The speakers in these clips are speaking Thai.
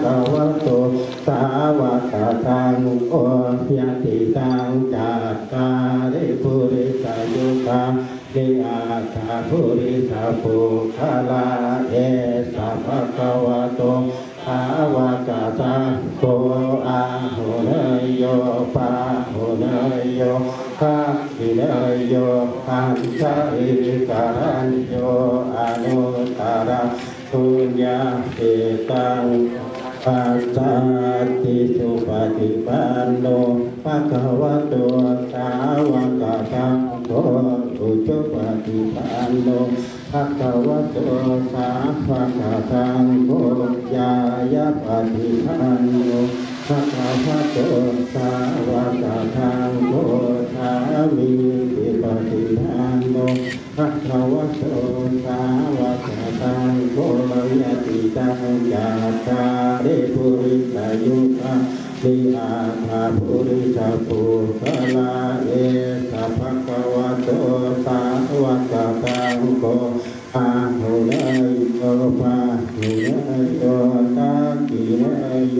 ภะวะโตสาวะตาทังโอยติทังจัตตาริปุริสายุคาเิอาตาปุริสาปุคลาเอสัพพะคะวะโต สาวากสังโฆอาโหเนยโยปาโหเนยโยภาคิเนยโยปัญจอิการันโยอนุตตระปุญญาเตตังปัจจาติสุปฏิปันโนภะคะวะโตสาวกสังโฆอุจุปฏิปันโน ภะคะวะโตสาวกสังโฆญายะปฏิปันโนภะคะวะโตสาวกสังโฆสามิปฏิปันโนภะคะวะโตสาวกสังโฆยติตังจัตตาริปุริสายุคานิอาภาปุริสาปุคลาเอสัพพะคะวะโตสาวกสังโฆอาหุเนยโยปาหุเนยโยตากิเน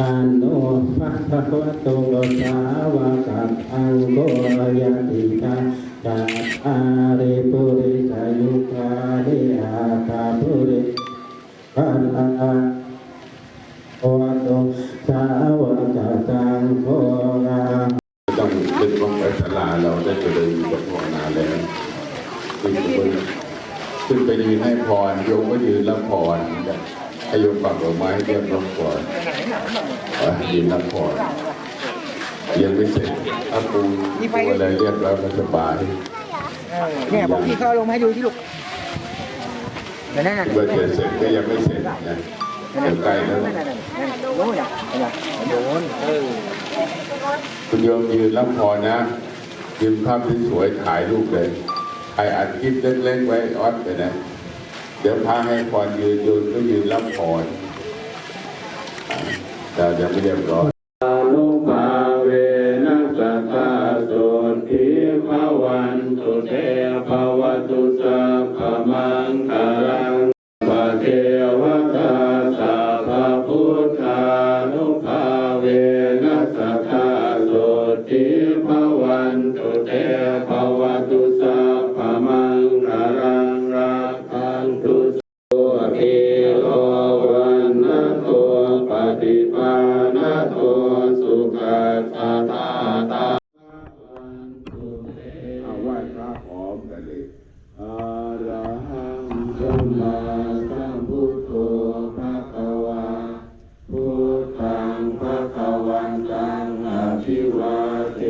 าติสุปฏิปันโนภะคะวะโตสาวกสังโฆอุชุปฏิปันโนภะวะโตสาวกสังโฆญายะปฏิปันโนภะคะวะโตสาวกสังโฆปานโนภะคะวะโตสาวกอังโกยติกาจัตอาริปุริสายุคานิอาคาปุริปันอาโอโตสาวกสังโฆราต้องขึ้นวังไปศาลาเราได้เจริญบทภาวนาแล้วขึ้นไปขึ้นไปยืนให้พรโยมก็ยืนรับพร ให้โยมปักดอกไม้เรียบร้อยก่อนอะยืนรับพรยังไม่เสร็จถ้าปูปูอะไรเรียบร้อยมันสบายเนี่ยบอกพี่เขาเอาลงมาให้ดูที่ลูกเดี๋ยวนั่นน่ะเมื่อจะเสร็จก็ยังไม่เสร็จนะเดี๋ยวใกล้แล้วนั่นน่ะนั่นน่ะโน่นน่ะนั่นน่ะโดนเออคุณโยมยืนรับพรนะ ยืนภาพที่สวยถ่ายรูปเลยถ่ายอัดคลิปเล็กๆไว้ออดไปนะ เดี๋ยวพาให้พรยืนยืนก็ยืนรับพรแต่ยังไม่เรียบร้อยนุภเวนัสตาสุทิภาวันตุเทภาวตุสัพมังคารังปะเทวตาสัพพุทธานุภาเวนัสตาสุทิภาวันตุเท คิโลวันนะโปฏิปานะโตสุขัสสะตาตาเอาไว้พระหอมกันเลยอะระหังสัมมาสัมพุโธภะคะวาพุทธังภะคะวันตังอภิวาเท